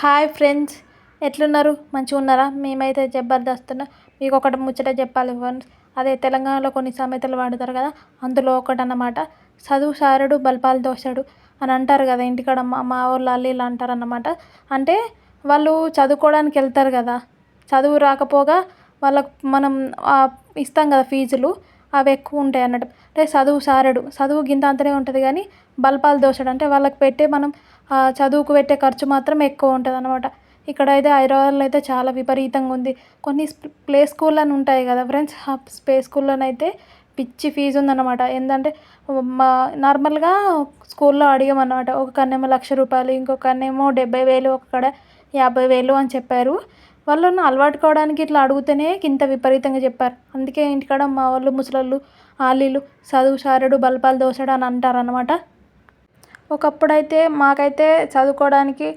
Hi friends ఎట్లున్నారు? మంచిగా ఉన్నారా? మేమైతే జబర్దస్త్ మీకు ఒకటి ముచ్చట చెప్పాలి ఫ్రెండ్స్. అదే తెలంగాణలో కొన్ని సామెతలు వాడతారు కదా అందులో ఒకటి అన్నమాట చదువు సారడు బల్పాలు దోశాడు అని అంటారు కదా ఇంటికాడ మా మా వాళ్ళు వాళ్ళు అంటారు అన్నమాట అంటే వాళ్ళు చదువుకోవడానికి వెళ్తారు కదా చదువు రాకపోగా వాళ్ళకు మనం ఇస్తాం కదా ఫీజులు. అవి ఎక్కువ ఉంటాయి అన్నట్టు. అంటే చదువు సారడు. చదువు గింత అంతనే ఉంటుంది కానీ బల్పాలు దోశడు అంటే వాళ్ళకి పెట్టే మనం చదువుకు పెట్టే ఖర్చు మాత్రం ఎక్కువ ఉంటుంది అనమాట ఇక్కడ అయితే హైదరాబాద్లో అయితే చాలా విపరీతంగా ఉంది. కొన్ని ప్లే స్కూల్ అని ఉంటాయి కదా ఫ్రెండ్స్ ఆ ప్లే స్కూల్లోనైతే పిచ్చి ఫీజు ఉందన్నమాట. ఏంటంటే మా నార్మల్గా స్కూల్లో అడిగామన్నమాట. ఒక కన్నేమో లక్ష రూపాయలు ఇంకొక కన్నేమో డెబ్బై వేలు ఒక యాభై వేలు అని చెప్పారు. వాళ్ళను అలవాటు కావడానికి ఇట్లా అడుగుతేనే ఇంత విపరీతంగా చెప్పారు. అందుకే ఇంటికాడ మా వాళ్ళు ముసలోళ్ళు ఆలీలు చదువు సారడు బల్పాలు దోశాడు అని అంటారు అనమాట ఒకప్పుడైతే మాకైతే చదువుకోవడానికి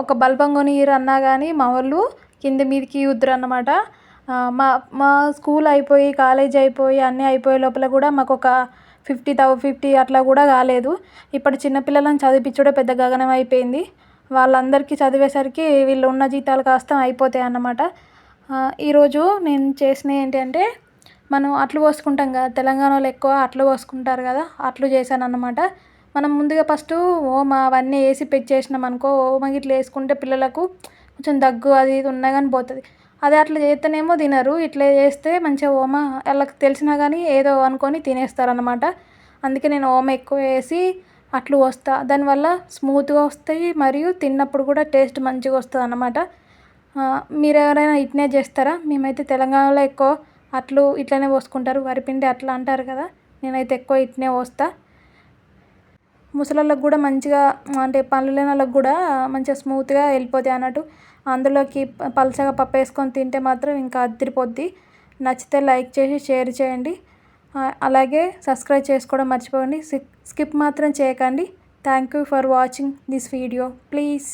ఒక బల్బం కొనియ్యరు అన్నా కానీ మా వాళ్ళు కింద మీదకి ఇవ్వద్దురు అన్నమాట మా మా స్కూల్ అయిపోయి కాలేజ్ అయిపోయి అన్నీ అయిపోయే లోపల కూడా మాకు ఒక ఫిఫ్టీ థౌ ఫిఫ్టీ అట్లా కూడా కాలేదు. ఇప్పుడు చిన్నపిల్లలను చదివించడం పెద్ద గగనం అయిపోయింది. వాళ్ళందరికీ చదివేసరికి వీళ్ళు ఉన్న జీతాలు కాస్త అయిపోతాయి అన్నమాట. ఈరోజు నేను చేసినవి ఏంటంటే మనం అట్లు పోసుకుంటాం కదా తెలంగాణలో ఎక్కువ అట్లు పోసుకుంటారు కదా అట్లు చేశాను అన్నమాట. మనం ముందుగా ఫస్ట్ ఓమ అవన్నీ వేసి పెంచేసినాం అనుకో ఓమ ఇట్లా వేసుకుంటే పిల్లలకు కొంచెం దగ్గు అది ఇది ఉన్నా కానీ పోతుంది. అదే అట్లా చేస్తేనేమో తినరు ఇట్లా చేస్తే మంచిగా ఓమ వాళ్ళకి తెలిసినా కానీ ఏదో అనుకొని తినేస్తారు అనమాట అందుకే నేను ఓమ ఎక్కువ వేసి అట్లు పోస్తా దానివల్ల స్మూత్గా వస్తాయి మరియు తిన్నప్పుడు కూడా టేస్ట్ మంచిగా వస్తుంది అన్నమాట. మీరు ఎవరైనా ఇట్నే చేస్తారా? మేమైతే తెలంగాణలో ఎక్కువ అట్లు ఇట్లనే పోసుకుంటారు. వరిపిండి అట్లా అంటారు కదా? నేనైతే ఎక్కువ ఇట్నే పోస్తా. ముసలోళ్ళకి కూడా మంచిగా అంటే పనులు లేని వాళ్ళకి కూడా మంచిగా స్మూత్గా వెళ్ళిపోతాయి అన్నట్టు. అందులోకి పలసగా పప్పు వేసుకొని తింటే మాత్రం ఇంకా అదిరిపోద్ది. నచ్చితే లైక్ చేసి షేర్ చేయండి. అలాగే సబ్స్క్రైబ్ చేసుకోవడం మర్చిపోకండి. స్కిప్ మాత్రం చేయకండి. Thank you for watching this video please